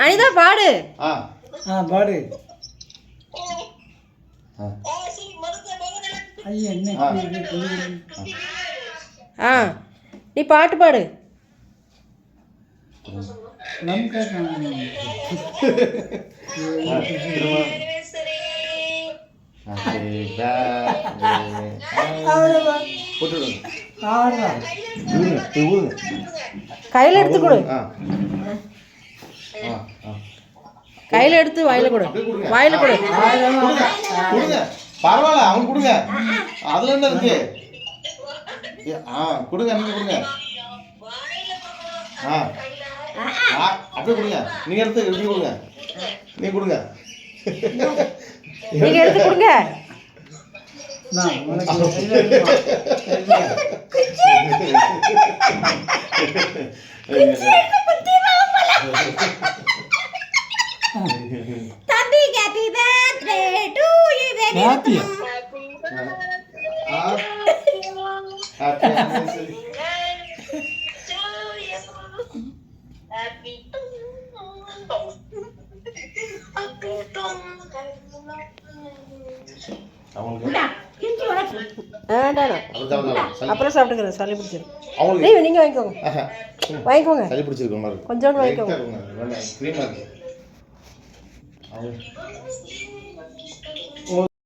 அனிதா பாடு. ஆ. ஆ பாடு. ஆ. நீ பாட்டு பாடு. லம் கையில் எடுத்து கொடு. கையில் எடுத்து வாயில கொடு. வாயில கொடு. கொடுங்க. பரவாயில்ல அவன் கொடுங்க. அதுல என்ன இருக்கு? ஆ கொடுங்க நீங்க கொடுங்க. ஆ. ஆ, அப்படியே கொடுங்க. நீங்க எடுத்து இப்படி கொடுங்க. நீங்க கொடுங்க. நீங்க எடுத்து கொடுங்க. நான் உனக்கு கையில இருக்குமா? தம்பி happy birthday to you very ஹாப்பியா ஆ, happy அப்புறம் சாப்பிட்டுக்கிறேன் சளி பிடிச்சிரும். அவங்களுக்கு? நீ நீங்க வாங்கிக்கோங்க. வாங்கிக்கோங்க. சளி பிடிச்சிருக்க மாதிரி கொஞ்சோண்டு வாங்கிக்கோங்க. அவங்க